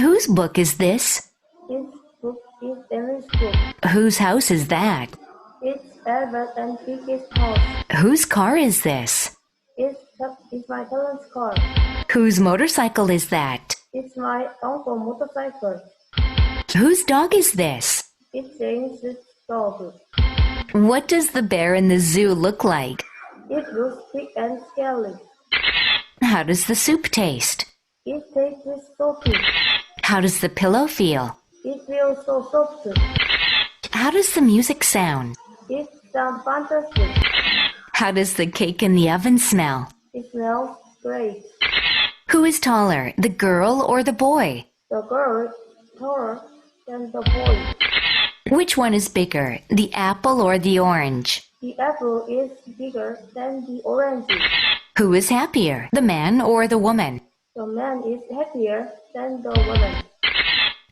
Whose book is this? This book is Emily's book. Whose house is that? It's Albert and Vicky's house. Whose car is this? It's, it's my cousin's car. Whose motorcycle is that? It's my uncle's motorcycle. Whose dog is this? It's James's dog. What does the bear in the zoo look like? It looks big and scary. How does the soup taste? It tastes salty. How does the pillow feel? It feels so soft. How does the music sound? It sounds fantastic. How does the cake in the oven smell? It smells great. Who is taller, the girl or the boy? The girl is taller than the boy. Which one is bigger, the apple or the orange? The apple is bigger than the orange. Who is happier, the man or the woman? The man is happier than the woman.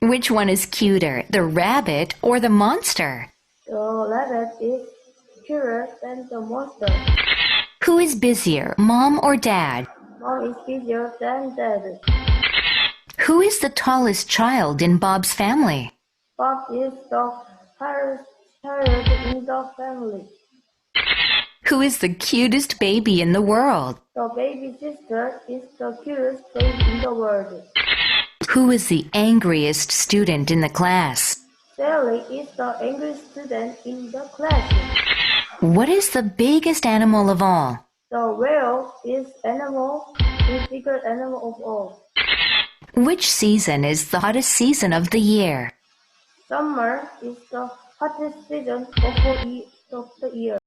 Which one is cuter, the rabbit or the monster? The rabbit is cuter than the monster. Who is busier, mom or dad? Mom is busier than dad. Who is the tallest child in Bob's family? Bob is the tallest child in the family. Who is the cutest baby in the world? The baby sister is the cutest baby in the world. Who is the angriest student in the class? Sally is the angry student in the class. What is the biggest animal of all? The whale is animal is bigger animal of all. Which season is the hottest season of the year? Summer is the hottest season of the ye- of the year.